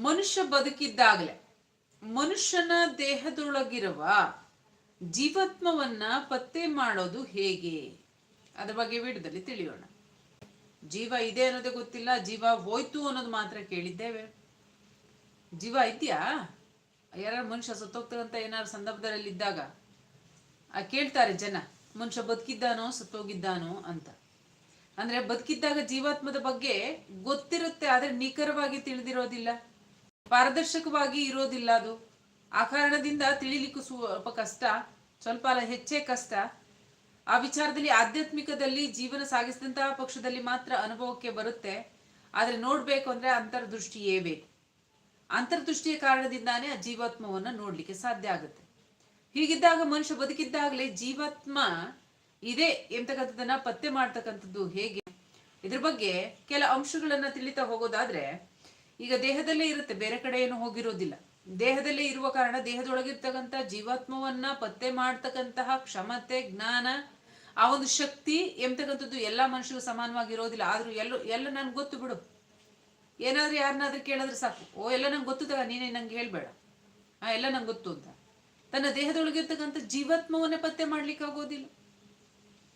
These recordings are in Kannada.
ಮನುಷ್ಯ ಬದುಕಿದ್ದಾಗಲೇ, ಮನುಷ್ಯನ ದೇಹದೊಳಗಿರುವ ಜೀವಾತ್ಮವನ್ನ ಪತ್ತೆ ಮಾಡೋದು ಹೇಗೆ? ಅದ್ರ ಬಗ್ಗೆ ವಿಡದಲ್ಲಿ ತಿಳಿಯೋಣ. ಜೀವ ಇದೆ ಅನ್ನೋದೇ ಗೊತ್ತಿಲ್ಲ, ಜೀವ ಹೋಯ್ತು ಅನ್ನೋದು ಮಾತ್ರ ಕೇಳಿದ್ದೇವೆ. ಜೀವ ಇದೆಯಾ? ಯಾರು ಮನುಷ್ಯ ಸತ್ತೋಗ್ತಕ್ಕಂಥ ಏನಾದ್ರು ಸಂದರ್ಭದಲ್ಲಿ ಇದ್ದಾಗ ಆ ಕೇಳ್ತಾರೆ ಜನ, ಮನುಷ್ಯ ಬದುಕಿದ್ದಾನೋ, ಸತ್ತೋಗಿದ್ದಾನೋ ಅಂತ. ಅಂದ್ರೆ ಬದುಕಿದ್ದಾಗ ಜೀವಾತ್ಮದ ಬಗ್ಗೆ ಗೊತ್ತಿರುತ್ತೆ, ಆದ್ರೆ ನಿಖರವಾಗಿ ತಿಳಿದಿರೋದಿಲ್ಲ. ಪಾರದರ್ಶಕವಾಗಿ ಇರೋದಿಲ್ಲ ಅದು. ಆ ಕಾರಣದಿಂದ ತಿಳಿಲಿಕ್ಕೂ ಸ್ವಲ್ಪ ಕಷ್ಟ, ಸ್ವಲ್ಪ ಅಲ್ಲ, ಹೆಚ್ಚೇ ಕಷ್ಟ. ಆ ವಿಚಾರದಲ್ಲಿ ಆಧ್ಯಾತ್ಮಿಕದಲ್ಲಿ ಜೀವನ ಸಾಗಿಸಿದಂತಹ ಪಕ್ಷದಲ್ಲಿ ಮಾತ್ರ ಅನುಭವಕ್ಕೆ ಬರುತ್ತೆ. ಆದರೆ ನೋಡಬೇಕು ಅಂದ್ರೆ ಅಂತರ್ದೃಷ್ಟಿಯೇ ಬೇಕು. ಅಂತರ್ದೃಷ್ಟಿಯ ಕಾರಣದಿಂದಾನೇ ಆ ಜೀವಾತ್ಮವನ್ನು ನೋಡಲಿಕ್ಕೆ ಸಾಧ್ಯ ಆಗುತ್ತೆ. ಹೀಗಿದ್ದಾಗ ಮನುಷ್ಯ ಬದುಕಿದ್ದಾಗಲೇ ಜೀವಾತ್ಮ ಇದೆ ಎಂತಕ್ಕಂಥದ್ದನ್ನ ಪತ್ತೆ ಮಾಡ್ತಕ್ಕಂಥದ್ದು ಹೇಗೆ? ಇದ್ರ ಬಗ್ಗೆ ಕೆಲ ಅಂಶಗಳನ್ನ ತಿಳಿತಾ ಹೋಗೋದಾದ್ರೆ ಈಗ ದೇಹದಲ್ಲೇ ಇರುತ್ತೆ, ಬೇರೆ ಕಡೆ ಏನು ಹೋಗಿರೋದಿಲ್ಲ. ದೇಹದಲ್ಲೇ ಇರುವ ಕಾರಣ ದೇಹದೊಳಗಿರ್ತಕ್ಕಂಥ ಜೀವಾತ್ಮವನ್ನ ಪತ್ತೆ ಮಾಡ್ತಕ್ಕಂತಹ ಕ್ಷಮತೆ, ಜ್ಞಾನ, ಆ ಒಂದು ಶಕ್ತಿ ಎಂತಕ್ಕಂಥದ್ದು ಎಲ್ಲ ಮನುಷ್ಯರು ಸಮಾನವಾಗಿ ಇರೋದಿಲ್ಲ ಆದ್ರೂ ಎಲ್ಲ ಎಲ್ಲ ನನ್ಗೆ ಗೊತ್ತು ಬಿಡು. ಏನಾದ್ರೂ ಯಾರನ್ನಾದ್ರೂ ಕೇಳಿದ್ರೆ ಸಾಕು. ಓ, ಎಲ್ಲ ನಂಗೆ ಗೊತ್ತು ತಗ, ನೀನೇ ನಂಗೆ ಹೇಳ್ಬೇಡ. ಆ, ಎಲ್ಲ ನಂಗೆ ಗೊತ್ತು ಅಂತ. ತನ್ನ ದೇಹದೊಳಗಿರ್ತಕ್ಕಂಥ ಜೀವಾತ್ಮವನ್ನೇ ಪತ್ತೆ ಮಾಡ್ಲಿಕ್ಕೆ ಆಗೋದಿಲ್ಲ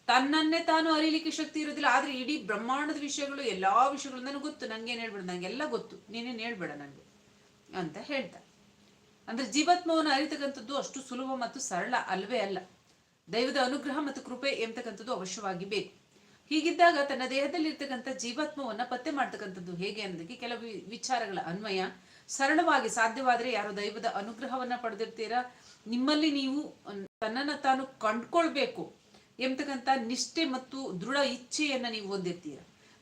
ತನ್ನನ್ನೇ ತಾನು ಅರಿಲಿಕ್ಕೆ ಶಕ್ತಿ ಇರೋದಿಲ್ಲ ಆದ್ರೆ ಇಡೀ ಬ್ರಹ್ಮಾಂಡದ ವಿಷಯಗಳು, ಎಲ್ಲಾ ವಿಷಯಗಳು ನನಗೆ ಗೊತ್ತು. ನಂಗೇನು ಹೇಳ್ಬೇಡ? ನಂಗೆಲ್ಲ ಗೊತ್ತು. ನೀನೇನು ಹೇಳ್ಬೇಡ ನಂಗೆ? ಅಂತ ಹೇಳ್ತಾ. ಅಂದ್ರೆ ಜೀವಾತ್ಮವನ್ನು ಅರಿತಕ್ಕಂಥದ್ದು ಅಷ್ಟು ಸುಲಭ ಮತ್ತು ಸರಳ ಅಲ್ವೇ ಅಲ್ಲ. ದೈವದ ಅನುಗ್ರಹ ಮತ್ತು ಕೃಪೆ ಎಂಬತಕ್ಕಂಥದ್ದು ಅವಶ್ಯವಾಗಿ ಬೇಕು. ಹೀಗಿದ್ದಾಗ ತನ್ನ ದೇಹದಲ್ಲಿ ಇರ್ತಕ್ಕಂಥ ಜೀವಾತ್ಮವನ್ನ ಪತ್ತೆ ಮಾಡ್ತಕ್ಕಂಥದ್ದು ಹೇಗೆ ಅನ್ನೋದಕ್ಕೆ ಕೆಲವು ವಿಚಾರಗಳ ಅನ್ವಯ. ಸರಳವಾಗಿ ಸಾಧ್ಯವಾದರೆ ಯಾರು ದೈವದ ಅನುಗ್ರಹವನ್ನ ಪಡೆದಿರ್ತೀರಾ? ನಿಮ್ಮಲ್ಲಿ ನೀವು ತನ್ನನ್ನು ತಾನು ಕಂಡ್ಕೊಳ್ಬೇಕು. ಎಂಬತಕ್ಕಂಥ ನಿಷ್ಠೆ ಮತ್ತು ದೃಢ ಇಚ್ಛೆಯನ್ನು ನೀವು ಹೊಂದಿರ್ತೀರ.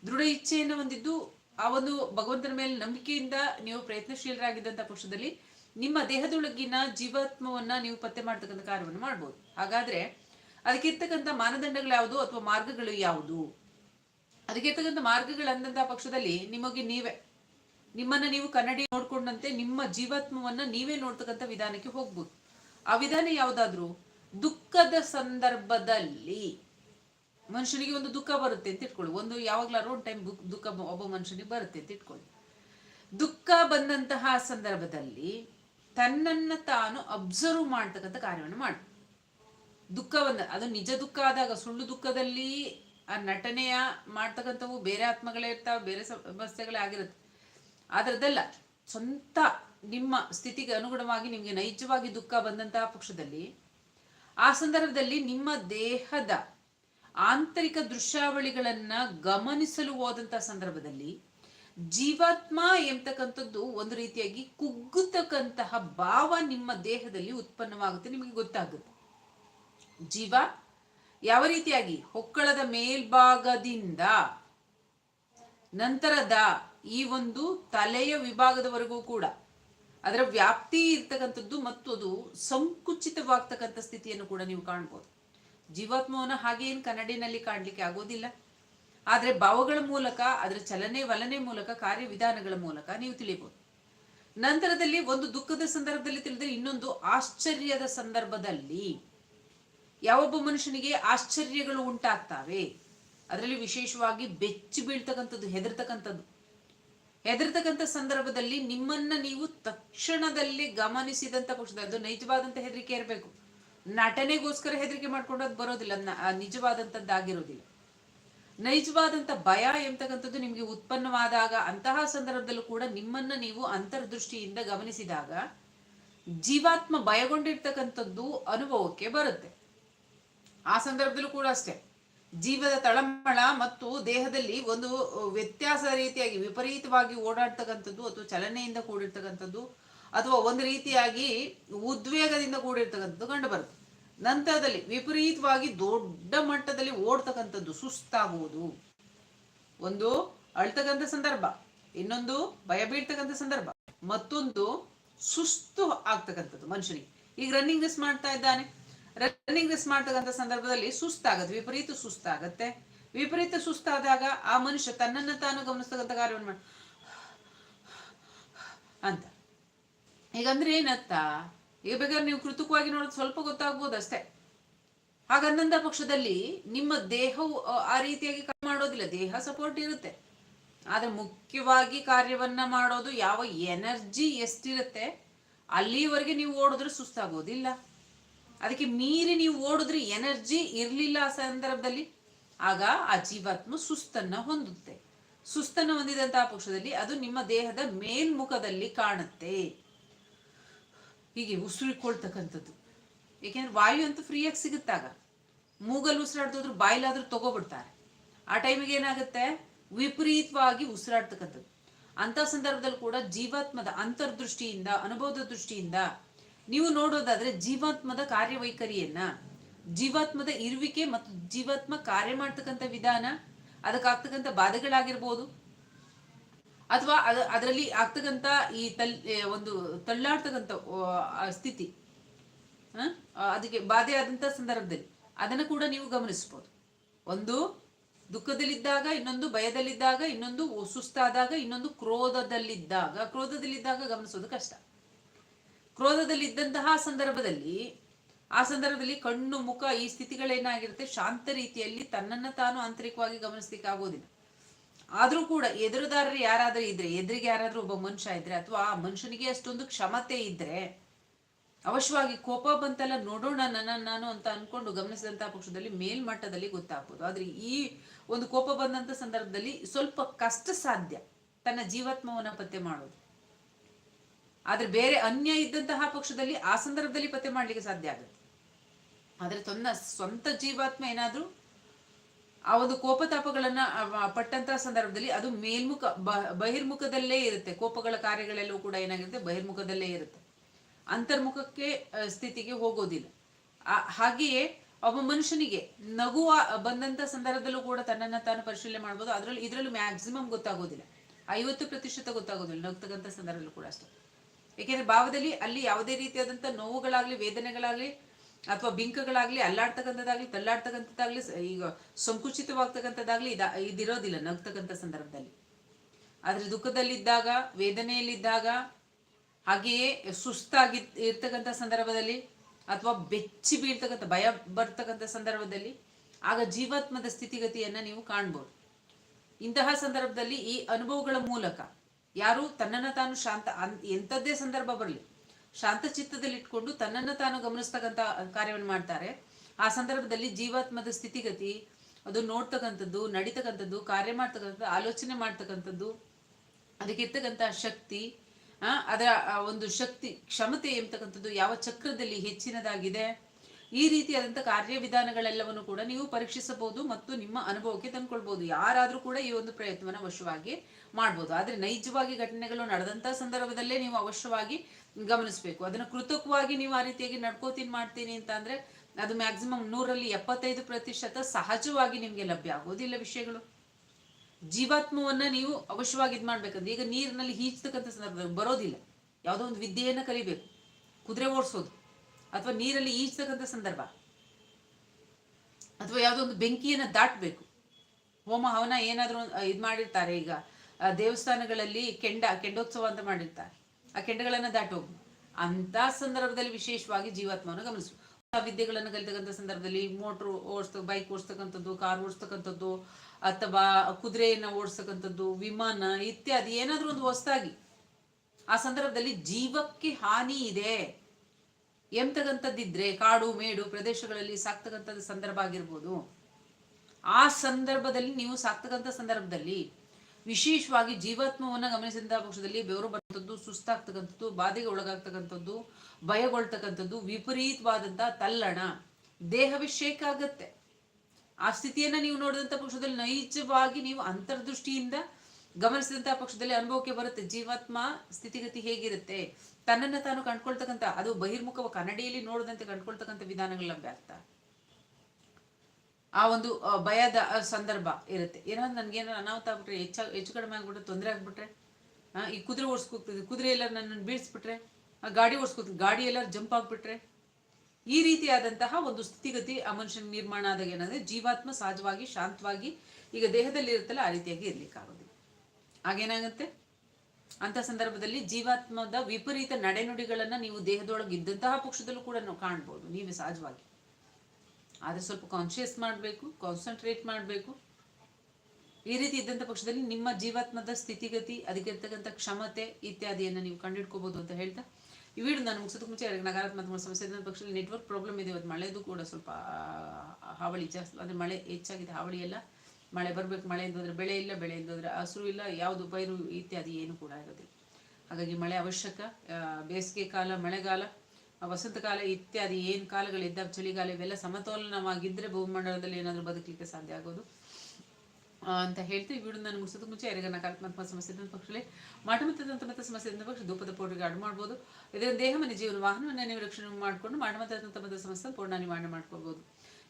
ದೃಢ ಇಚ್ಛೆಯನ್ನು ಹೊಂದಿದ್ದು ಆ ಒಂದು ಭಗವಂತನ ಮೇಲೆ ನಂಬಿಕೆಯಿಂದ ನೀವು ಪ್ರಯತ್ನಶೀಲರಾಗಿದ್ದಂಥ ಪಕ್ಷದಲ್ಲಿ ನಿಮ್ಮ ದೇಹದೊಳಗಿನ ಜೀವಾತ್ಮವನ್ನ ನೀವು ಪತ್ತೆ ಮಾಡ್ತಕ್ಕಂಥ ಕಾರ್ಯವನ್ನು ಮಾಡ್ಬೋದು. ಹಾಗಾದ್ರೆ ಅದಕ್ಕೆ ಇರ್ತಕ್ಕಂಥ ಮಾನದಂಡಗಳು ಯಾವುದು ಅಥವಾ ಮಾರ್ಗಗಳು ಯಾವುದು? ಅದಕ್ಕೆ ಇರ್ತಕ್ಕಂಥ ಮಾರ್ಗಗಳು ಅಂದಂತಹ ಪಕ್ಷದಲ್ಲಿ ನಿಮಗೆ ನೀವೇ. ನಿಮ್ಮನ್ನ ನೀವು ಕನ್ನಡಿ ನೋಡ್ಕೊಂಡಂತೆ ನಿಮ್ಮ ಜೀವಾತ್ಮವನ್ನ ನೀವೇ ನೋಡ್ತಕ್ಕಂಥ ವಿಧಾನಕ್ಕೆ ಹೋಗ್ಬೋದು. ಆ ವಿಧಾನ ಯಾವ್ದಾದ್ರು? ದುಃಖದ ಸಂದರ್ಭದಲ್ಲಿ ಮನುಷ್ಯನಿಗೆ ಒಂದು ದುಃಖ ಬರುತ್ತೆ ಅಂತ ಇಟ್ಕೊಳ್ಳಿ. ಒಂದು ಯಾವಾಗ್ಲಾರು ಒಂದು ಟೈಮ್ ದುಃಖ ಒಬ್ಬ ಮನುಷ್ಯನಿಗೆ ಬರುತ್ತೆ ಅಂತ ಇಟ್ಕೊಳ್ಳಿ. ದುಃಖ ಬಂದಂತಹ ಸಂದರ್ಭದಲ್ಲಿ ತನ್ನನ್ನ ತಾನು ಅಬ್ಸರ್ವ್ ಮಾಡ್ತಕ್ಕಂಥ ಕಾರ್ಯವನ್ನು ಮಾಡಿ. ದುಃಖ ಬಂದ, ಅದು ನಿಜ ದುಃಖ ಆದಾಗ, ಸುಳ್ಳು ದುಃಖದಲ್ಲಿ ಆ ನಟನೆಯ ಮಾಡ್ತಕ್ಕಂಥವು ಬೇರೆ ಆತ್ಮಗಳೇ ಇರ್ತಾವ, ಬೇರೆ ಸಮಸ್ಯೆಗಳೇ ಆಗಿರುತ್ತೆ. ಅದರದ್ದೆಲ್ಲ ಸ್ವಂತ ನಿಮ್ಮ ಸ್ಥಿತಿಗೆ ಅನುಗುಣವಾಗಿ ನಿಮಗೆ ನೈಜವಾಗಿ ದುಃಖ ಬಂದಂತಹ ಪಕ್ಷದಲ್ಲಿ ಆ ಸಂದರ್ಭದಲ್ಲಿ ನಿಮ್ಮ ದೇಹದ ಆಂತರಿಕ ದೃಶ್ಯಾವಳಿಗಳನ್ನ ಗಮನಿಸಲು ಹೋದಂಥ ಸಂದರ್ಭದಲ್ಲಿ ಜೀವಾತ್ಮ ಎಂಬತಕ್ಕಂಥದ್ದು ಒಂದು ರೀತಿಯಾಗಿ ಕುಗ್ಗುತಕ್ಕಂತಹ ಭಾವ ನಿಮ್ಮ ದೇಹದಲ್ಲಿ ಉತ್ಪನ್ನವಾಗುತ್ತೆ, ನಿಮಗೆ ಗೊತ್ತಾಗುತ್ತೆ. ಜೀವ ಯಾವ ರೀತಿಯಾಗಿ? ಹೊಕ್ಕಳದ ಮೇಲ್ಭಾಗದಿಂದ ನಂತರದ ಈ ಒಂದು ತಲೆಯ ವಿಭಾಗದವರೆಗೂ ಕೂಡ ಅದರ ವ್ಯಾಪ್ತಿ ಇರ್ತಕ್ಕಂಥದ್ದು ಮತ್ತು ಅದು ಸಂಕುಚಿತವಾಗ್ತಕ್ಕಂಥ ಸ್ಥಿತಿಯನ್ನು ಕೂಡ ನೀವು ಕಾಣ್ಬೋದು. ಜೀವಾತ್ಮವನ್ನು ಹಾಗೇನು ಕನ್ನಡಿನಲ್ಲಿ ಕಾಣಲಿಕ್ಕೆ ಆಗೋದಿಲ್ಲ. ಆದರೆ ಭಾವಗಳ ಮೂಲಕ, ಅದರ ಚಲನೆ ವಲನೆ ಮೂಲಕ, ಕಾರ್ಯವಿಧಾನಗಳ ಮೂಲಕ ನೀವು ತಿಳಿಬೋದು. ನಂತರದಲ್ಲಿ ಒಂದು ದುಃಖದ ಸಂದರ್ಭದಲ್ಲಿ ತಿಳಿದ್ರೆ ಇನ್ನೊಂದು ಆಶ್ಚರ್ಯದ ಸಂದರ್ಭದಲ್ಲಿ ಯಾವೊಬ್ಬ ಮನುಷ್ಯನಿಗೆ ಆಶ್ಚರ್ಯಗಳು ಉಂಟಾಗ್ತಾವೆ. ಅದರಲ್ಲಿ ವಿಶೇಷವಾಗಿ ಬೆಚ್ಚಿ ಬೀಳ್ತಕ್ಕಂಥದ್ದು, ಹೆದರ್ತಕ್ಕಂಥದ್ದು. ಹೆದರ್ತಕ್ಕಂಥ ಸಂದರ್ಭದಲ್ಲಿ ನಿಮ್ಮನ್ನ ನೀವು ತಕ್ಷಣದಲ್ಲಿ ಗಮನಿಸಿದಂತ ಪಕ್ಷದ, ಅದು ನೈಜವಾದಂತ ಹೆದರಿಕೆ ಇರಬೇಕು. ನಟನೆಗೋಸ್ಕರ ಹೆದರಿಕೆ ಮಾಡ್ಕೊಂಡು ಅದು ಬರೋದಿಲ್ಲ ನಿಜವಾದಂತದ್ದಾಗಿರೋದಿಲ್ಲ. ನೈಜವಾದಂತ ಭಯ ಎಂತಕ್ಕಂಥದ್ದು ನಿಮಗೆ ಉತ್ಪನ್ನವಾದಾಗ, ಅಂತಹ ಸಂದರ್ಭದಲ್ಲೂ ಕೂಡ ನಿಮ್ಮನ್ನ ನೀವು ಅಂತರ್ದೃಷ್ಟಿಯಿಂದ ಗಮನಿಸಿದಾಗ ಜೀವಾತ್ಮ ಭಯಗೊಂಡಿರ್ತಕ್ಕಂಥದ್ದು ಅನುಭವಕ್ಕೆ ಬರುತ್ತೆ. ಆ ಸಂದರ್ಭದಲ್ಲೂ ಕೂಡ ಅಷ್ಟೇ. ಜೀವದ ತಳಮಳ ಮತ್ತು ದೇಹದಲ್ಲಿ ಒಂದು ವ್ಯತ್ಯಾಸ ರೀತಿಯಾಗಿ ವಿಪರೀತವಾಗಿ ಓಡಾಡ್ತಕ್ಕಂಥದ್ದು ಅಥವಾ ಚಲನೆಯಿಂದ ಕೂಡಿರ್ತಕ್ಕಂಥದ್ದು ಅಥವಾ ಒಂದು ರೀತಿಯಾಗಿ ಉದ್ವೇಗದಿಂದ ಕೂಡಿರ್ತಕ್ಕಂಥದ್ದು ಕಂಡುಬರುತ್ತೆ ನಂತರದಲ್ಲಿ ವಿಪರೀತವಾಗಿ ದೊಡ್ಡ ಮಟ್ಟದಲ್ಲಿ ಓಡ್ತಕ್ಕಂಥದ್ದು ಸುಸ್ತಾಗುವುದು. ಒಂದು ಅಳ್ತಕ್ಕಂಥ ಸಂದರ್ಭ, ಇನ್ನೊಂದು ಭಯ ಬೀಳ್ತಕ್ಕಂಥ ಸಂದರ್ಭ, ಮತ್ತೊಂದು ಸುಸ್ತು ಆಗ್ತಕ್ಕಂಥದ್ದು ಮನುಷ್ಯನಿಗೆ. ಈಗ ರನ್ನಿಂಗ್ ರೇಸ್ ಮಾಡ್ತಾ ಇದ್ದಾನೆ. ರನ್ನಿಂಗ್ ರೇಸ್ ಮಾಡ್ತಕ್ಕಂಥ ಸಂದರ್ಭದಲ್ಲಿ ಸುಸ್ತಾಗತ್ತೆ, ವಿಪರೀತ ಸುಸ್ತಾಗತ್ತೆ. ವಿಪರೀತ ಸುಸ್ತಾದಾಗ ಆ ಮನುಷ್ಯ ತನ್ನನ್ನು ತಾನು ಗಮನಿಸ್ತಕ್ಕಂಥ ಕಾರ್ಯವನ್ನು ಮಾಡ ಅಂತ. ಈಗಂದ್ರೆ ಏನತ್ತ? ಈಗ ಬೇಕಾದ್ರೆ ನೀವು ಕೃತಕವಾಗಿ ನೋಡೋದು ಸ್ವಲ್ಪ ಗೊತ್ತಾಗ್ಬೋದು ಅಷ್ಟೇ. ಹಾಗನ್ನಂದ ಪಕ್ಷದಲ್ಲಿ ನಿಮ್ಮ ದೇಹವು ಆ ರೀತಿಯಾಗಿ ಮಾಡೋದಿಲ್ಲ. ದೇಹ ಸಪೋರ್ಟ್ ಇರುತ್ತೆ. ಆದ್ರೆ ಮುಖ್ಯವಾಗಿ ಕಾರ್ಯವನ್ನ ಮಾಡೋದು ಯಾವ ಎನರ್ಜಿ ಎಷ್ಟಿರುತ್ತೆ, ಅಲ್ಲಿವರೆಗೆ ನೀವು ಓಡಿದ್ರೆ ಸುಸ್ತಾಗೋದಿಲ್ಲ. ಅದಕ್ಕೆ ಮೀರಿ ನೀವು ಓಡಿದ್ರೆ ಎನರ್ಜಿ ಇರಲಿಲ್ಲ ಆ ಸಂದರ್ಭದಲ್ಲಿ, ಆಗ ಆ ಜೀವಾತ್ಮ ಸುಸ್ತನ್ನ ಹೊಂದುತ್ತೆ. ಸುಸ್ತನ್ನು ಹೊಂದಿದಂತಹ ಪಕ್ಷದಲ್ಲಿ ಅದು ನಿಮ್ಮ ದೇಹದ ಮೇಲ್ಮುಖದಲ್ಲಿ ಕಾಣುತ್ತೆ. ಹೀಗೆ ಉಸಿರಿಕೊಳ್ತಕ್ಕಂಥದ್ದು. ಏಕೆಂದ್ರೆ ವಾಯು ಅಂತೂ ಫ್ರೀಯಾಗಿ ಸಿಗುತ್ತಾಗ ಮೂಗಲ್ಲಿ ಉಸಿರಾಡ್ತಿದ್ರು ಬಾಯಿಲಾದ್ರೂ ತಗೋಬಿಡ್ತಾರೆ. ಆ ಟೈಮಿಗೆ ಏನಾಗುತ್ತೆ? ವಿಪರೀತವಾಗಿ ಉಸಿರಾಡ್ತಕ್ಕಂಥದ್ದು. ಅಂತ ಸಂದರ್ಭದಲ್ಲಿ ಕೂಡ ಜೀವಾತ್ಮದ ಅಂತರ್ದೃಷ್ಟಿಯಿಂದ, ಅನುಭವದ ದೃಷ್ಟಿಯಿಂದ ನೀವು ನೋಡೋದಾದ್ರೆ ಜೀವಾತ್ಮದ ಕಾರ್ಯವೈಖರಿಯನ್ನ, ಜೀವಾತ್ಮದ ಇರುವಿಕೆ ಮತ್ತು ಜೀವಾತ್ಮ ಕಾರ್ಯ ಮಾಡ್ತಕ್ಕಂಥ ವಿಧಾನ, ಅದಕ್ಕಾಗ್ತಕ್ಕಂಥ ಬಾಧೆಗಳಾಗಿರ್ಬೋದು. ಅಥವಾ ಅದ, ಅದರಲ್ಲಿ ಆಗ್ತಕ್ಕಂಥ ಈ ತಲ್ ಒಂದು ತಳ್ಳಾಡ್ತಕ್ಕಂಥ ಸ್ಥಿತಿ ಅದಕ್ಕೆ ಬಾಧೆ ಆದಂಥ ಸಂದರ್ಭದಲ್ಲಿ ಅದನ್ನು ಕೂಡ ನೀವು ಗಮನಿಸ್ಬೋದು. ಒಂದು ದುಃಖದಲ್ಲಿದ್ದಾಗ, ಇನ್ನೊಂದು ಭಯದಲ್ಲಿದ್ದಾಗ, ಇನ್ನೊಂದು ಸುಸ್ತಾದಾಗ, ಇನ್ನೊಂದು ಕ್ರೋಧದಲ್ಲಿದ್ದಾಗ ಕ್ರೋಧದಲ್ಲಿದ್ದಾಗ ಗಮನಿಸೋದು ಕಷ್ಟ. ಕ್ರೋಧದಲ್ಲಿದ್ದಂತಹ ಸಂದರ್ಭದಲ್ಲಿ, ಆ ಸಂದರ್ಭದಲ್ಲಿ ಕಣ್ಣು, ಮುಖ ಈ ಸ್ಥಿತಿಗಳೇನಾಗಿರುತ್ತೆ? ಶಾಂತ ರೀತಿಯಲ್ಲಿ ತನ್ನನ್ನು ತಾನು ಆಂತರಿಕವಾಗಿ ಗಮನಿಸ್ಲಿಕ್ಕೆ ಆಗೋದಿಲ್ಲ ಆದ್ರೂ ಕೂಡ ಎದುರುದಾರರು ಯಾರಾದ್ರೂ ಇದ್ರೆ, ಎದುರಿಗೆ ಯಾರಾದ್ರೂ ಒಬ್ಬ ಮನುಷ್ಯ ಇದ್ರೆ, ಅಥವಾ ಆ ಮನುಷ್ಯನಿಗೆ ಅಷ್ಟೊಂದು ಕ್ಷಮತೆ ಇದ್ರೆ, ಅವಶ್ಯವಾಗಿ ಕೋಪ ಬಂತಲ್ಲ, ನೋಡೋಣ ನನ್ನ, ನಾನು ಅಂತ ಅನ್ಕೊಂಡು ಗಮನಿಸಿದಂತಹ ಪಕ್ಷದಲ್ಲಿ ಮೇಲ್ಮಟ್ಟದಲ್ಲಿ ಗೊತ್ತಾಗ್ಬೋದು. ಆದ್ರೆ ಈ ಒಂದು ಕೋಪ ಬಂದಂತ ಸಂದರ್ಭದಲ್ಲಿ ಸ್ವಲ್ಪ ಕಷ್ಟ ಸಾಧ್ಯ ತನ್ನ ಜೀವಾತ್ಮವನ್ನ ಪತ್ತೆ ಮಾಡೋದು. ಆದ್ರೆ ಬೇರೆ ಅನ್ಯ ಇದ್ದಂತಹ ಪಕ್ಷದಲ್ಲಿ ಆ ಸಂದರ್ಭದಲ್ಲಿ ಪತ್ತೆ ಮಾಡ್ಲಿಕ್ಕೆ ಸಾಧ್ಯ ಆಗುತ್ತೆ. ಆದ್ರೆ ತನ್ನ ಸ್ವಂತ ಜೀವಾತ್ಮ ಏನಾದ್ರೂ, ಆ ಒಂದು ಕೋಪತಾಪಗಳನ್ನ ಪಟ್ಟಂತ ಸಂದರ್ಭದಲ್ಲಿ ಅದು ಮೇಲ್ಮುಖ ಬಹಿರ್ಮುಖದಲ್ಲೇ ಇರುತ್ತೆ. ಕೋಪಗಳ ಕಾರ್ಯಗಳೆಲ್ಲವೂ ಕೂಡ ಏನಾಗಿರುತ್ತೆ? ಬಹಿರ್ಮುಖದಲ್ಲೇ ಇರುತ್ತೆ. ಅಂತರ್ಮುಖಕ್ಕೆ ಸ್ಥಿತಿಗೆ ಹೋಗೋದಿಲ್ಲ. ಹಾಗೆಯೇ ಒಬ್ಬ ಮನುಷ್ಯನಿಗೆ ನಗುವ, ಬಂದಂತ ಸಂದರ್ಭದಲ್ಲೂ ಕೂಡ ತನ್ನನ್ನು ತಾನು ಪರಿಶೀಲನೆ ಮಾಡ್ಬೋದು. ಅದರಲ್ಲಿ, ಇದರಲ್ಲೂ ಮ್ಯಾಕ್ಸಿಮಮ್ ಗೊತ್ತಾಗೋದಿಲ್ಲ. ಐವತ್ತು ಪ್ರತಿಶತ ಗೊತ್ತಾಗೋದಿಲ್ಲ. ನಗ್ತಕ್ಕಂಥ ಸಂದರ್ಭದಲ್ಲೂ ಕೂಡ ಅಷ್ಟೇ. ಏಕೆಂದ್ರೆ ಭಾವದಲ್ಲಿ ಅಲ್ಲಿ ಯಾವುದೇ ರೀತಿಯಾದಂಥ ನೋವುಗಳಾಗ್ಲಿ, ವೇದನೆಗಳಾಗ್ಲಿ ಅಥವಾ ಬಿಂಕಗಳಾಗ್ಲಿ, ಅಲ್ಲಾಡ್ತಕ್ಕಂಥದ್ದಾಗ್ಲಿ, ತಲ್ಲಾಡ್ತಕ್ಕಂಥದ್ದಾಗ್ಲಿ ಈಗ ಸಂಕುಚಿತವಾಗ್ತಕ್ಕಂಥದ್ದಾಗ್ಲಿ ಇದ, ಇದಿರೋದಿಲ್ಲ, ನಗ್ತಕ್ಕಂಥ ಸಂದರ್ಭದಲ್ಲಿ. ಆದರೆ ದುಃಖದಲ್ಲಿದ್ದಾಗ, ವೇದನೆಯಲ್ಲಿದ್ದಾಗ, ಹಾಗೆಯೇ ಸುಸ್ತಾಗಿ ಇರ್ತಕ್ಕಂಥ ಸಂದರ್ಭದಲ್ಲಿ ಅಥವಾ ಬೆಚ್ಚಿ ಬೀಳ್ತಕ್ಕಂಥ, ಭಯ ಬರ್ತಕ್ಕಂಥ ಸಂದರ್ಭದಲ್ಲಿ ಆಗ ಜೀವಾತ್ಮದ ಸ್ಥಿತಿಗತಿಯನ್ನ ನೀವು ಕಾಣ್ಬೋದು. ಇಂತಹ ಸಂದರ್ಭದಲ್ಲಿ ಈ ಅನುಭವಗಳ ಮೂಲಕ ಯಾರು ತನ್ನನ್ನು ತಾನು ಶಾಂತ ಎಂಥದ್ದೇ ಸಂದರ್ಭ ಬರಲಿ, ಶಾಂತ ಚಿತ್ತದಲ್ಲಿ ಇಟ್ಕೊಂಡು ತನ್ನನ್ನು ತಾನು ಗಮನಿಸ್ತಕ್ಕಂಥ ಕಾರ್ಯವನ್ನು ಮಾಡ್ತಾರೆ. ಆ ಸಂದರ್ಭದಲ್ಲಿ ಜೀವಾತ್ಮದ ಸ್ಥಿತಿಗತಿ, ಅದು ನೋಡ್ತಕ್ಕಂಥದ್ದು, ನಡೀತಕ್ಕಂಥದ್ದು, ಕಾರ್ಯ ಮಾಡ್ತಕ್ಕಂಥದ್ದು, ಆಲೋಚನೆ ಮಾಡ್ತಕ್ಕಂಥದ್ದು, ಅದಕ್ಕೆ ಇರ್ತಕ್ಕಂಥ ಶಕ್ತಿ ಅದರ ಒಂದು ಶಕ್ತಿ, ಕ್ಷಮತೆ ಎಂಬತಕ್ಕಂಥದ್ದು ಯಾವ ಚಕ್ರದಲ್ಲಿ ಹೆಚ್ಚಿನದಾಗಿದೆ. ಈ ರೀತಿಯಾದಂಥ ಕಾರ್ಯವಿಧಾನಗಳೆಲ್ಲವನ್ನು ಕೂಡ ನೀವು ಪರೀಕ್ಷಿಸಬಹುದು ಮತ್ತು ನಿಮ್ಮ ಅನುಭವಕ್ಕೆ ತಂದ್ಕೊಳ್ಬಹುದು. ಯಾರಾದರೂ ಕೂಡ ಈ ಒಂದು ಪ್ರಯತ್ನವನ್ನು ಅವಶ್ಯವಾಗಿ ಮಾಡ್ಬೋದು. ಆದರೆ ನೈಜವಾಗಿ ಘಟನೆಗಳು ನಡೆದಂತ ಸಂದರ್ಭದಲ್ಲೇ ನೀವು ಅವಶ್ಯವಾಗಿ ಗಮನಿಸಬೇಕು. ಅದನ್ನು ಕೃತಕವಾಗಿ ನೀವು ಆ ರೀತಿಯಾಗಿ ನಡ್ಕೋತೀನಿ ಮಾಡ್ತೀನಿ ಅಂತ ಅಂದ್ರೆ ಅದು ಮ್ಯಾಕ್ಸಿಮಮ್ ನೂರಲ್ಲಿ ಎಪ್ಪತ್ತೈದು ಪ್ರತಿಶತ ಸಹಜವಾಗಿ ನಿಮಗೆ ಲಭ್ಯ ಆಗೋದಿಲ್ಲ ವಿಷಯಗಳು. ಜೀವಾತ್ಮವನ್ನ ನೀವು ಅವಶ್ಯವಾಗಿ ಇದು ಮಾಡ್ಬೇಕಂದ್ರೆ ಈಗ ನೀರಿನಲ್ಲಿ ಈಜ್ತಕ್ಕಂಥ ಸಂದರ್ಭದಲ್ಲಿ ಬರೋದಿಲ್ಲ. ಯಾವುದೋ ಒಂದು ವಿದ್ಯೆಯನ್ನು ಕಲಿಬೇಕು. ಕುದುರೆ ಓಡಿಸೋದು. ಅಥವಾ ನೀರಲ್ಲಿ ಈಜ್ತಕ್ಕಂಥ ಸಂದರ್ಭ. ಅಥವಾ ಯಾವುದೋ ಒಂದು ಬೆಂಕಿಯನ್ನು ದಾಟಬೇಕು. ಹೋಮ ಹವನ ಏನಾದರೂ ಇದು ಮಾಡಿರ್ತಾರೆ ಈಗ. ದೇವಸ್ಥಾನಗಳಲ್ಲಿ ಕೆಂಡ, ಕೆಂಡೋತ್ಸವ ಅಂತ ಮಾಡಿರ್ತಾರೆ. ಆ ಕೆಂಡಗಳನ್ನು ಹೋಗ್ಬೋದು ಅಂತ ಸಂದರ್ಭದಲ್ಲಿ ವಿಶೇಷವಾಗಿ ಜೀವಾತ್ಮವನ್ನು ಗಮನಿಸು. ವಿದ್ಯೆಗಳನ್ನು ಕಲಿತಕ್ಕಂಥ ಸಂದರ್ಭದಲ್ಲಿ ಮೋಟ್ರು ಓಡಿಸ್ತ, ಬೈಕ್ ಓಡಿಸ್ತಕ್ಕಂಥದ್ದು, ಕಾರ್ ಓಡಿಸ್ತಕ್ಕಂಥದ್ದು, ಅಥವಾ ಕುದುರೆಯನ್ನು ಓಡಿಸ್ತಕ್ಕಂಥದ್ದು, ವಿಮಾನ ಇತ್ಯಾದಿ ಏನಾದರೂ ಒಂದು ಹೊಸದಾಗಿ. ಆ ಸಂದರ್ಭದಲ್ಲಿ ಜೀವಕ್ಕೆ ಹಾನಿ ಇದೆ. ಎಂತಕ್ಕಂಥದ್ದಿದ್ರೆ ಕಾಡು, ಮೇಡು ಪ್ರದೇಶಗಳಲ್ಲಿ ಸಾಕ್ತಕ್ಕಂಥದ್ದು ಸಂದರ್ಭ ಆಗಿರ್ಬೋದು. ಆ ಸಂದರ್ಭದಲ್ಲಿ ನೀವು ಸಾಕ್ತಕ್ಕಂಥ ಸಂದರ್ಭದಲ್ಲಿ ವಿಶೇಷವಾಗಿ ಜೀವಾತ್ಮವನ್ನು ಗಮನಿಸಿದಂತಹ ಪಕ್ಷದಲ್ಲಿ ಬೆವರು ಬರ್ತಕ್ಕಂಥದ್ದು ಸುಸ್ತಾಗ್ತಕ್ಕಂಥದ್ದು, ಬಾಧೆಗೆ ಒಳಗಾಗ್ತಕ್ಕಂಥದ್ದು, ಭಯಗೊಳ್ತಕ್ಕಂಥದ್ದು, ವಿಪರೀತವಾದಂಥ ತಲ್ಲಣ ದೇಹವೇ ಶೇಕ್ ಆಗತ್ತೆ. ಆ ಸ್ಥಿತಿಯನ್ನ ನೀವು ನೋಡಿದಂಥ ಪಕ್ಷದಲ್ಲಿ ನೈಜವಾಗಿ ನೀವು ಅಂತರ್ದೃಷ್ಟಿಯಿಂದ ಗಮನಿಸಿದಂತಹ ಪಕ್ಷದಲ್ಲಿ ಅನುಭವಕ್ಕೆ ಬರುತ್ತೆ. ಜೀವಾತ್ಮ ಸ್ಥಿತಿಗತಿ ಹೇಗಿರುತ್ತೆ? ತನ್ನನ್ನ ತಾನು ಕಂಡ್ಕೊಳ್ತಕ್ಕಂಥ, ಅದು ಬಹಿರ್ಮುಖ ಕನ್ನಡಿಯಲ್ಲಿ ನೋಡದಂತೆ ಕಂಡ್ಕೊಳ್ತಕ್ಕಂಥ ವಿಧಾನಗಳು ಲಭ್ಯ ಆಗ್ತಾ ಆ ಒಂದು ಭಯದ ಸಂದರ್ಭ ಇರುತ್ತೆ. ಏನೋ ನನ್ಗೇನೋ ಅನಾಹುತ ಆಗ್ಬಿಟ್ರೆ ಹೆಚ್ಚ, ಹೆಚ್ಚು ಕಡಿಮೆ ಆಗ್ಬಿಟ್ರೆ, ತೊಂದರೆ ಆಗ್ಬಿಟ್ರೆ ಈ ಕುದುರೆ ಓಡಿಸ್ಕೋಗ್ತದೆ ಕುದುರೆ ಎಲ್ಲ ನನ್ನನ್ನು ಬೀಳ್ಸ್ಬಿಟ್ರೆ ಗಾಡಿ ಓಡಿಸ್ಕೋಗ್ತದೆ ಗಾಡಿ ಎಲ್ಲ ಜಂಪ್ ಆಗ್ಬಿಟ್ರೆ, ಈ ರೀತಿಯಾದಂತಹ ಒಂದು ಸ್ಥಿತಿಗತಿ ಆ ಮನುಷ್ಯನ ನಿರ್ಮಾಣ ಆದಾಗ ಏನಂದ್ರೆ, ಜೀವಾತ್ಮ ಸಹಜವಾಗಿ, ಶಾಂತವಾಗಿ ಈಗ ದೇಹದಲ್ಲಿ ಇರುತ್ತಲ್ಲ ಆ ರೀತಿಯಾಗಿ ಇರ್ಲಿಕ್ಕಾಗೋದಿಲ್ಲ. ಆಗೇನಾಗುತ್ತೆ ಅಂತ ಸಂದರ್ಭದಲ್ಲಿ ಜೀವಾತ್ಮದ ವಿಪರೀತ ನಡೆನುಡಿಗಳನ್ನ ನೀವು ದೇಹದೊಳಗೆ ಇದ್ದಂತಹ ಪಕ್ಷದಲ್ಲೂ ಕೂಡ ನಾವು ಕಾಣ್ಬೋದು ನೀವೇ ಸಹಜವಾಗಿ ಆದ್ರೆ ಸ್ವಲ್ಪ ಕಾನ್ಶಿಯಸ್ ಮಾಡಬೇಕು ಕಾನ್ಸಂಟ್ರೇಟ್ ಮಾಡಬೇಕು ಈ ರೀತಿ ಇದ್ದಂಥ ಪಕ್ಷದಲ್ಲಿ ನಿಮ್ಮ ಜೀವಾತ್ಮದ ಸ್ಥಿತಿಗತಿ ಅದಕ್ಕಿರ್ತಕ್ಕಂಥ ಕ್ಷಮತೆ ಇತ್ಯಾದಿಯನ್ನು ನೀವು ಕಂಡುಹಿಡ್ಕೋಬಹುದು ಅಂತ ಹೇಳ್ತಾ ಈ ವಿಡಿಯೋ ನಾನು ಮುಗಿಸೋದಕ್ಕೆ ಮುಂಚೆ ನಕಾರಾತ್ಮಕ ಸಮಸ್ಯೆ ಇದ್ದಂಥ ಪಕ್ಷದಲ್ಲಿ ನೆಟ್ವರ್ಕ್ ಪ್ರಾಬ್ಲಮ್ ಇದೆ ಇವತ್ತು ಮಳೆದು ಕೂಡ ಸ್ವಲ್ಪ ಹಾವಳಿ ಜಾಸ್ತಿ ಅಂದರೆ ಮಳೆ ಹೆಚ್ಚಾಗಿದೆ ಹಾವಳಿ ಎಲ್ಲ ಮಳೆ ಬರಬೇಕು, ಮಳೆ ಇಲ್ಲದ್ರೆ ಬೆಳೆ ಇಲ್ಲ, ಬೆಳೆ ಇಲ್ಲದ್ರೆ ಹಸಿರು ಇಲ್ಲ, ಯಾವುದು ಪೈರು ಇತ್ಯಾದಿ ಏನು ಕೂಡ ಇರೋದಿಲ್ಲ ಹಾಗಾಗಿ ಮಳೆ ಅವಶ್ಯಕ. ಬೇಸಿಗೆ ಕಾಲ, ಮಳೆಗಾಲ ವಸಂತ ಕಾಲ ಇತ್ಯಾದಿ ಏನು ಕಾಲಗಳಿದ್ದಾವೆ, ಚಳಿಗಾಲ ಇವೆಲ್ಲ ಸಮತೋಲನವಾಗಿದ್ದರೆ ಭೂಮಂಡಲದಲ್ಲಿ ಏನಾದರೂ ಬದುಕಲಿಕ್ಕೆ ಸಾಧ್ಯ ಆಗೋದು. ಅಂತ ಹೇಳ್ತೀವಿ. ವಿಡಿಯೋ ನಾನು ಮುಗಿಸೋದಕ್ಕೆ ಮುಂಚೆ ಯಾರಿಗ ನಕಾರಾತ್ಮಕ ಸಮಸ್ಯೆ ಇದ್ದಂಥ ಪಕ್ಷದಲ್ಲಿ ಮಾಟ ಮತ್ತು ಸಮಸ್ಯೆ ಇದ್ದಂಥ ಪಕ್ಷ ಧೂಪದ ಪೌಡ್ರಿಗೆ ಆಡ್ ಮಾಡ್ಬೋದು. ಇದರಿಂದ ದೇಹ, ಮನೆ, ಜೀವನ, ವಾಹನವನ್ನು ನೀವು ರಕ್ಷಣೆ ಮಾಡಿಕೊಂಡು ಮಾಟ ಮತ್ತು ಸಮಸ್ಯೆ ಪೂರ್ಣ ನಿವಾರಣೆ ಮಾಡ್ಕೊಳ್ಬೋದು.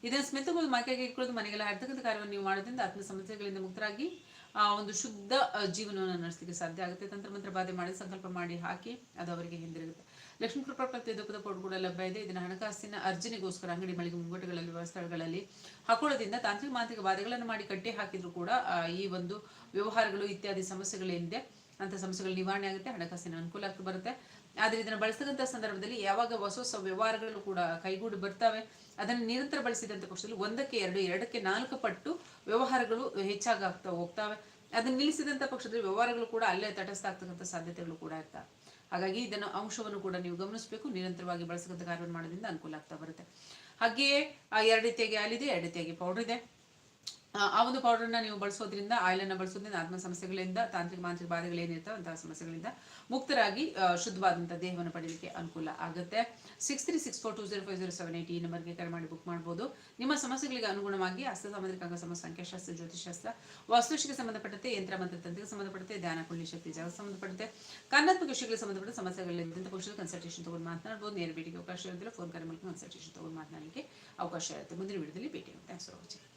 ಇದನ್ನು ಸ್ಮಿತಗಳು ಮೈಕೆಗೆ ಇಟ್ಕೊಳ್ಳೋದು ಮನೆಗೆಲ್ಲ ಹಾಡ್ತಕ್ಕಂಥ ಕಾರ್ಯವನ್ನು ನೀವು ಮಾಡೋದ್ರಿಂದ ಆತ್ಮ ಸಮಸ್ಯೆಗಳಿಂದ ಮುಕ್ತರಾಗಿ, ಆ, ಒಂದು ಶುದ್ಧ ಜೀವನವನ್ನು ನಡೆಸಲಿಕ್ಕೆ ಸಾಧ್ಯ ಆಗುತ್ತೆ. ತಂತ್ರ ಮಂತ್ರ ಬಾಧೆ ಮಾಡಿ, ಸಂಕಲ್ಪ ಮಾಡಿ ಹಾಕಿ ಅದು ಅವರಿಗೆ ಹಿಂದಿರುಗುತ್ತೆ. ಲಕ್ಷ್ಮೀ ಕೃಪಾ, ಪ್ರತಿ ದುಃಖದ ಪೌಡರ್ ಕೂಡ ಲಭ್ಯ ಇದೆ. ಇದನ್ನು ಹಣಕಾಸಿನ ಅರ್ಜನೆಗೋಸ್ಕರ ಅಂಗಡಿ ಮಳಿಗೆ ಮುಂಗಟ್ಟುಗಳಲ್ಲಿ ಸ್ಥಳಗಳಲ್ಲಿ ಹಾಕೊಳ್ಳೋದ್ರಿಂದ ತಾಂತ್ರಿಕ ಮಾಂತ್ರಿಕ ಬಾಧೆಗಳನ್ನು ಮಾಡಿ ಕಟ್ಟಿ ಹಾಕಿದ್ರು ಕೂಡ ಈ ಒಂದು ವ್ಯವಹಾರಗಳು ಇತ್ಯಾದಿ ಸಮಸ್ಯೆಗಳೇನಿದೆ ಅಂತ ಸಮಸ್ಯೆಗಳು ನಿವಾರಣೆ ಆಗುತ್ತೆ, ಹಣಕಾಸಿನ ಅನುಕೂಲ ಆಗ್ತಾ ಬರುತ್ತೆ. ಆದರೆ ಇದನ್ನು ಬಳಸ್ತಕ್ಕಂಥ ಸಂದರ್ಭದಲ್ಲಿ ಯಾವಾಗ ಹೊಸ ಹೊಸ ವ್ಯವಹಾರಗಳು ಕೂಡ ಕೈಗೂಡಿ ಬರ್ತವೆ ಅದನ್ನು ನಿರಂತರ ಬಳಸಿದಂಥ ಪಕ್ಷದಲ್ಲಿ ಒಂದಕ್ಕೆ ಎರಡು, ಎರಡಕ್ಕೆ ನಾಲ್ಕು ಪಟ್ಟು ವ್ಯವಹಾರಗಳು ಹೆಚ್ಚಾಗ್ತಾ ಹೋಗ್ತಾವೆ. ಅದನ್ನು ನಿಲ್ಲಿಸಿದಂಥ ಪಕ್ಷದಲ್ಲಿ ವ್ಯವಹಾರಗಳು ಕೂಡ ಅಲ್ಲೇ ತಟಸ್ಥ ಆಗ್ತಕ್ಕಂಥ ಸಾಧ್ಯತೆಗಳು ಕೂಡ ಇರ್ತವೆ ಹಾಗಾಗಿ ಇದನ್ನು ಅಂಶವನ್ನು ಕೂಡ ನೀವು ಗಮನಿಸಬೇಕು, ನಿರಂತರವಾಗಿ ಬಳಸಕ್ಕಂಥ ಕಾರ್ಯವನ್ನು ಮಾಡೋದ್ರಿಂದ ಅನುಕೂಲ ಆಗ್ತಾ ಬರುತ್ತೆ. ಹಾಗೆಯೇ ಆ ಎರಡು ರೀತಿಯಾಗಿ ಹಾಲಿದೆ ಎರಡು ರೀತಿಯಾಗಿ ಪೌಡರ್ ಇದೆ. ಆ ಒಂದು ಪೌಡರ್ನ ನೀವು ಬಳಸೋದ್ರಿಂದ ಆಯಿಲನ್ನು ಬಳಸೋದ್ರಿಂದ ಆತ್ಮ ಸಮಸ್ಯೆಗಳಿಂದ, ತಾಂತ್ರಿಕ ಮಾಂತ್ರಿಕ ಬಾಧೆಗಳೇನಿರ್ತಾವೆ ಅಂತಹ ಸಮಸ್ಯೆಗಳಿಂದ ಮುಕ್ತರಾಗಿ ಶುದ್ಧವಾದಂಥ ದೇಹವನ್ನು ಪಡೆಯಲಿಕ್ಕೆ ಅನುಕೂಲ ಆಗುತ್ತೆ. Six three six four two zero five zero seven eight ಈ ನಂಬರ್ಗೆ ಕರೆ ಮಾಡಿ ಬುಕ್ ಮಾಡ್ಬೋದು. ನಿಮ್ಮ ಸಮಸ್ಯೆಗಳಿಗೆ ಅನುಗುಣವಾಗಿ ಹಸ್ತ ಸಾಮಾಜಿಕ ಅಂಗ ಸಮಸ್ಯೆ ಸಂಖ್ಯಾಶಾಸ್ತ್ರ ಜ್ಯೋತಿಷಾಸ್ತ್ರ ವಾಸ್ತುಶಿಗೆ ಸಂಬಂಧಪಟ್ಟಂತೆ, ಯಂತ್ರ ಮಂತ್ರ ತಂತ್ರಕ್ಕೆ ಸಂಬಂಧಪಟ್ಟಂತೆ, ಧ್ಯಾನ ಕುಳ್ಳಿ ಶಕ್ತಿ ಜಾಗ ಸಂಬಂಧಪಟ್ಟಂತೆ, ಕರ್ನಾಟಕ ವಿಷಯಗಳಿಗೆ ಸಂಬಂಧಪಟ್ಟ ಸಮಸ್ಯೆಗಳಿಂದ ಪುರುಷರು ಕನ್ಸಲ್ಟೇಷನ್ ತಗೊಂಡು ಮಾತನಾಡ್ಬೋದು. ನೇರ ಭೇಟಿಗೆ ಅವಕಾಶ ಇರೋದಿಲ್ಲ ಫೋನ್ ಕರೆ ಮೂಲಕ ಕನ್ಸಲ್ಟೇಷನ್ ತಗೊಂಡು ಮಾತನಾಡಲಿಕ್ಕೆ ಅವಕಾಶ ಇರುತ್ತೆ. ಮುಂದಿನ ವಿಡಿಯೋದಲ್ಲಿ ಭೇಟಿ ಥ್ಯಾಂಕ್ಸ್ ಫಾರ್ ವಾಚಿಂಗ್